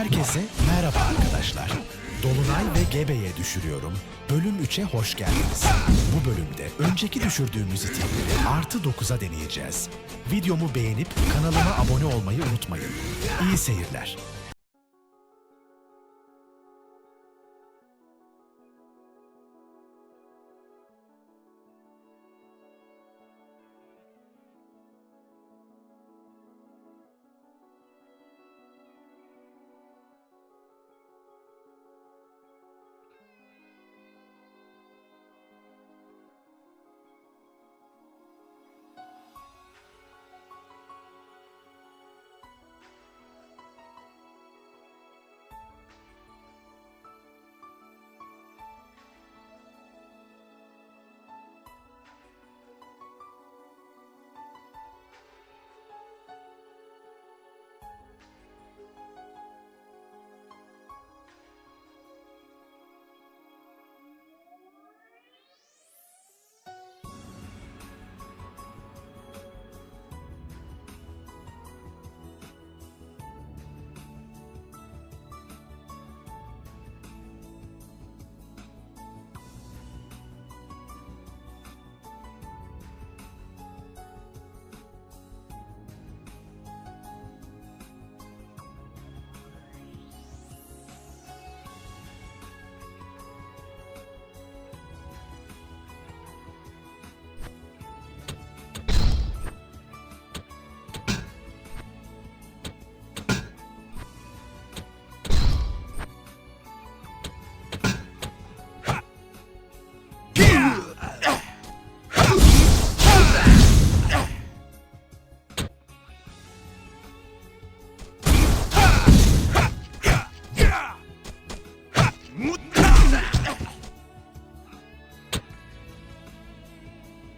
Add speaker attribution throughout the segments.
Speaker 1: Herkese merhaba arkadaşlar. Dolunay ve Gebe'ye düşürüyorum. Bölüm 3'e hoş geldiniz. Bu bölümde önceki düşürdüğümüz itemleri artı 9'a deneyeceğiz. Videomu beğenip kanalıma abone olmayı unutmayın. İyi seyirler.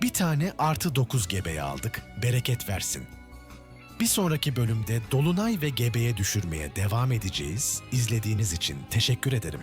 Speaker 1: Bir tane artı 9 gebeye aldık. Bereket versin. Bir sonraki bölümde Dolunay ve Gebe'ye düşürmeye devam edeceğiz. İzlediğiniz için teşekkür ederim.